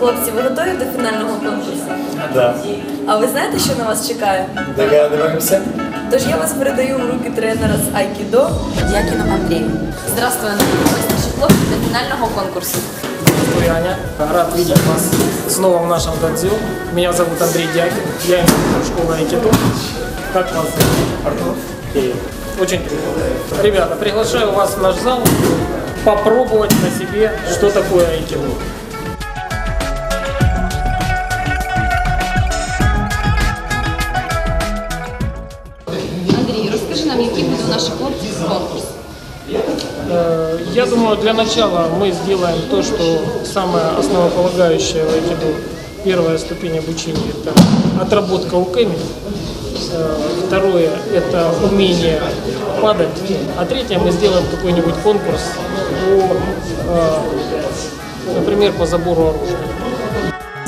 Хлопці, ви готові до фінального конкурсу? Да. А ви знаєте, що на вас чекає? Догадываемся. Тож я вас передаю в руки тренера з Айкідо Якіну Андрію. Здравствуй, Андрій. Ось наші хлопці до фінального конкурсу. Здравствуй, Аня. Рад видеть вас снова в нашем дадзю. Меня зовут Андрей Дякин. Я инструктор школы Айкидо. Как вас зовут? Артур. Очень приятно. Ребята, приглашаю вас в наш зал попробовать на себе, что такое айкидо. У наших хлопців конкурс. Э, Я думаю, для начала мы сделаем то, что самое основополагающее в айкидо. Первая ступень обучения – это отработка укэми. Э, Второе – это умение падать. А третье – мы сделаем какой-нибудь конкурс по, э, например, по забору оружия.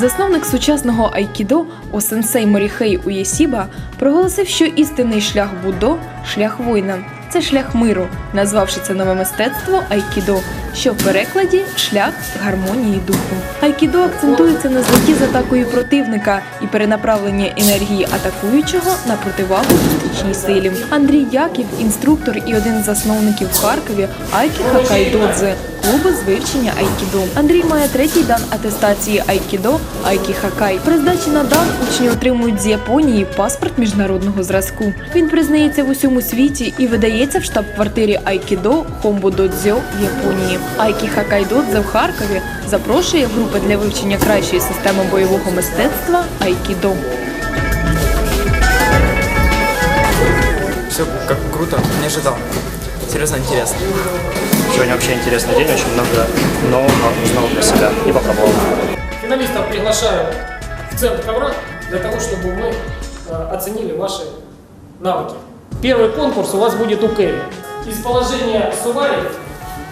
Засновник сучасного айкідо Осенсей Моріхей Уєсіба проголосив, що істинний шлях Будо шлях воїна. Це шлях миру, назвавши це нове мистецтво айкідо, що в перекладі шлях гармонії духу. Айкідо акцентується на злеті з атакою противника і перенаправленні енергії атакуючого на противагу фізичній силі. Андрій Яків, інструктор і один з засновників в Харкові Айкі Хакайдодзе, клубу з вивчення айкідо. Андрій має третій дан атестації айкідо Айкі Хакай. При здачі на дан учні отримують з Японії паспорт міжнародного зразку. Він признається в усьому світі і видається в штаб-квартирі Айкідо Хомбудодзьо в Японії. Айкі Хакайдодзе в Харкові запрошує групи для вивчення кращої системи бойового мистецтва Айкідо. Все как круто, не ожидал. Серьезно интересно. Сегодня вообще интересный день, очень много нового узнал для себя и попробовал. Финалистов приглашаю в центр ковра для того, чтобы мы э, оценили ваши навыки. Первый конкурс у вас будет у Кэрри. Из положения сували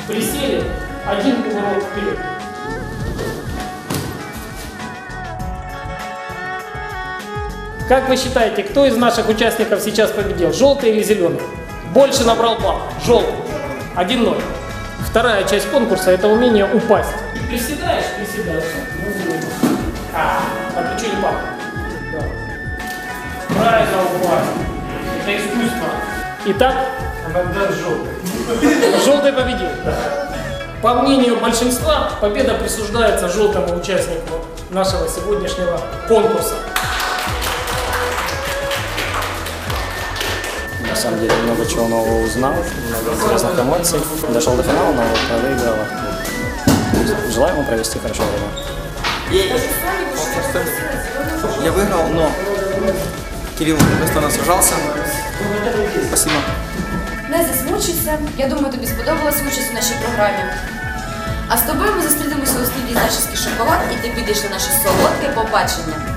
присели один поворот вперед. Как вы считаете, кто из наших участников сейчас победил? Желтый или зеленый? Больше набрал балл. Желтый. 1-0. Вторая часть конкурса – это умение упасть. Приседаешь, приседаешь. А, а ты что не папа? Да. Правильно упасть. Это искусство. Итак, желтый победил. По мнению большинства, победа присуждается желтому участнику нашего сегодняшнего конкурса. самом деле много чего нового узнал, много интересных эмоций. Дошел до финала, но проиграл. Желаю ему провести хорошо время. Я выиграл, но Кирилл достойно сражался. Спасибо. Не засмучуйся. Я думаю, тобі сподобалась участь у нашій програмі. А з тобою ми зустрінемося у студії зачіски шоколад і ти підеш на наше солодке побачення.